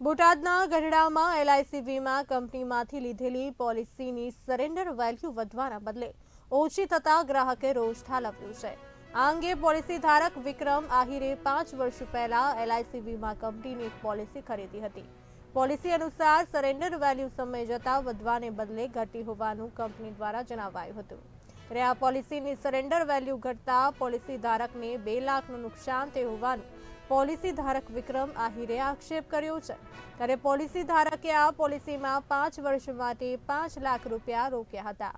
બોટાદના ગઢડામાં એલઆઈસી વીમા કંપનીમાંથી લીધેલી પોલિસીની સરેન્ડર વેલ્યુ વધવાના બદલે ઓછી થતા ગ્રાહકે રોષ ઠાલવ્યું છે. આ અંગે પોલિસી ધારક વિક્રમ આહિરે પાંચ વર્ષ પહેલા એલઆઈસી વીમા કંપનીની એક પોલિસી ખરીદી હતી. પોલિસી અનુસાર સરેન્ડર વેલ્યુ સમય જતાં વધવાને બદલે ઘટી હોવાનું કંપની દ્વારા જણાવાયું હતું. ત્યારે આ પોલિસીની સરેન્ડર વેલ્યુ ઘટતા પોલિસી ધારકને બે લાખનું નુકસાન થયું હોવાનું પોલિસી ધારક વિક્રમ આહિરે આક્ષેપ કર્યો છે. ત્યારે પોલિસી ધારકે આ પોલિસીમાં પાંચ વર્ષ માટે પાંચ લાખ રૂપિયા રોક્યા હતા.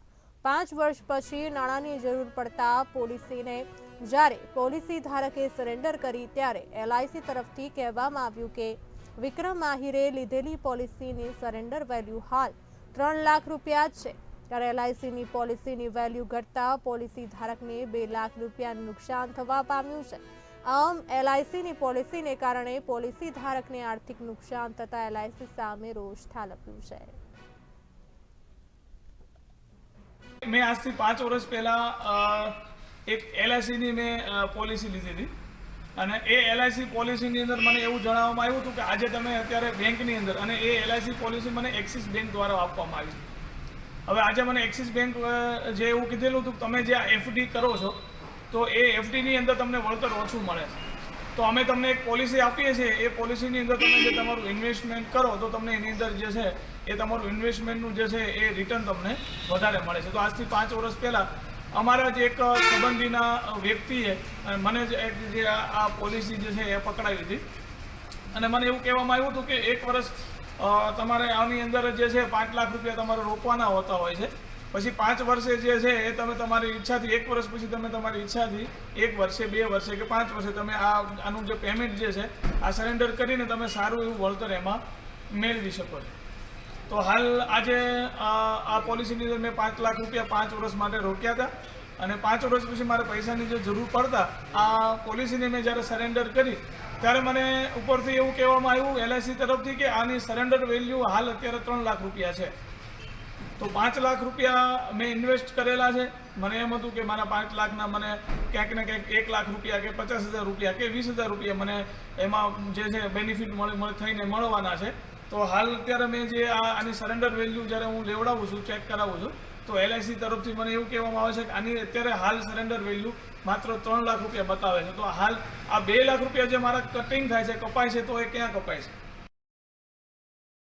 પાંચ વર્ષ પછી નાણાંની જરૂર પડતા પોલિસીને જ્યારે પોલિસી ધારકે સરેન્ડર કરી ત્યારે એલઆઈસી તરફથી કહેવામાં આવ્યું કે વિક્રમ આહિરે લીધેલી પોલિસીની સરેન્ડર વેલ્યુ હાલ ત્રણ લાખ રૂપિયા છે. ત્યારે એલઆઈસીની પોલિસીની વેલ્યુ ઘટતા પોલિસી ધારકને બે લાખ રૂપિયાનું નુકસાન થવા પામ્યું છે. આમ, એલઆઈસીની પોલિસીને કારણે પોલિસી ધારકને આર્થિક નુકસાન થતા એલઆઈસી સામે રોષ ઠાલવ્યું છે. મેં આજથી પાંચ વર્ષ પહેલાં એક એલઆઈસીની મેં પોલિસી લીધી હતી. અને એ એલઆઈસી પોલિસીની અંદર મને એવું જણાવવામાં આવ્યું હતું કે આજે તમે અત્યારે બેંકની અંદર અને એ એલઆઈસી પોલિસી મને એક્સિસ બેંક દ્વારા આપવામાં આવી છે. હવે આજે મને એક્સિસ બેંક જે એવું કીધેલું હતું તમે જે એફડી કરો છો, તો એ એફડીની અંદર તમને વળતર ઓછું મળે છે. તો અમે તમને એક પોલિસી આપીએ છીએ, એ પોલિસીની અંદર તમે જે તમારું ઇન્વેસ્ટમેન્ટ કરો, તો તમને એની અંદર જે છે, એ તમારું ઇન્વેસ્ટમેન્ટનું જે છે, એ રિટર્ન તમને વધારે મળે છે. તો આજથી પાંચ વર્ષ પહેલાં અમારા જ એક સંબંધીના વ્યક્તિએ મને જ આ પોલિસી જે છે, એ પકડાવી હતી. અને મને એવું કહેવામાં આવ્યું હતું કે એક વર્ષ તમારે આની અંદર જે છે પાંચ લાખ રૂપિયા તમારે રોકવાના હોતા હોય છે. પછી પાંચ વર્ષે જે છે એ તમે તમારી ઈચ્છાથી, એક વર્ષ પછી તમે તમારી ઈચ્છાથી, એક વર્ષે, બે વર્ષે કે પાંચ વર્ષે તમે આ, આનું જે પેમેન્ટ જે છે, આ સરેન્ડર કરીને તમે સારું એવું વળતર એમાં મેળવી શકો છો. તો હાલ આજે આ પોલિસીની અંદર મેં પાંચ લાખ રૂપિયા પાંચ વર્ષ માટે રોક્યા હતા. અને પાંચ વર્ષ પછી મારે પૈસાની જે જરૂર પડતા, આ પોલિસીને મેં જ્યારે સરેન્ડર કરી ત્યારે મને ઉપરથી એવું કહેવામાં આવ્યું એલઆઈસી તરફથી કે આની સરેન્ડર વેલ્યુ હાલ અત્યારે ત્રણ લાખ રૂપિયા છે. તો પાંચ લાખ રૂપિયા મેં ઇન્વેસ્ટ કરેલા છે. મને એમ હતું કે મારા પાંચ લાખના મને ક્યાંક ને ક્યાંક એક લાખ રૂપિયા કે પચાસ હજાર રૂપિયા કે વીસ હજાર રૂપિયા મને એમાં જે છે બેનિફિટ મળે થઈને મળવાના છે. તો હાલ અત્યારે મેં જે આ આની સરેન્ડર વેલ્યુ જ્યારે હું લેવડાવું છું ચેક કરાવું છું તો એલઆઈસી તરફથી મને એવું કહેવામાં આવે છે કે આની અત્યારે હાલ સરેન્ડર વેલ્યુ માત્ર ત્રણ લાખ રૂપિયા બતાવે છે. તો હાલ આ બે લાખ રૂપિયા જે મારા કટિંગ થાય છે, કપાય છે, તો એ ક્યાં કપાય છે?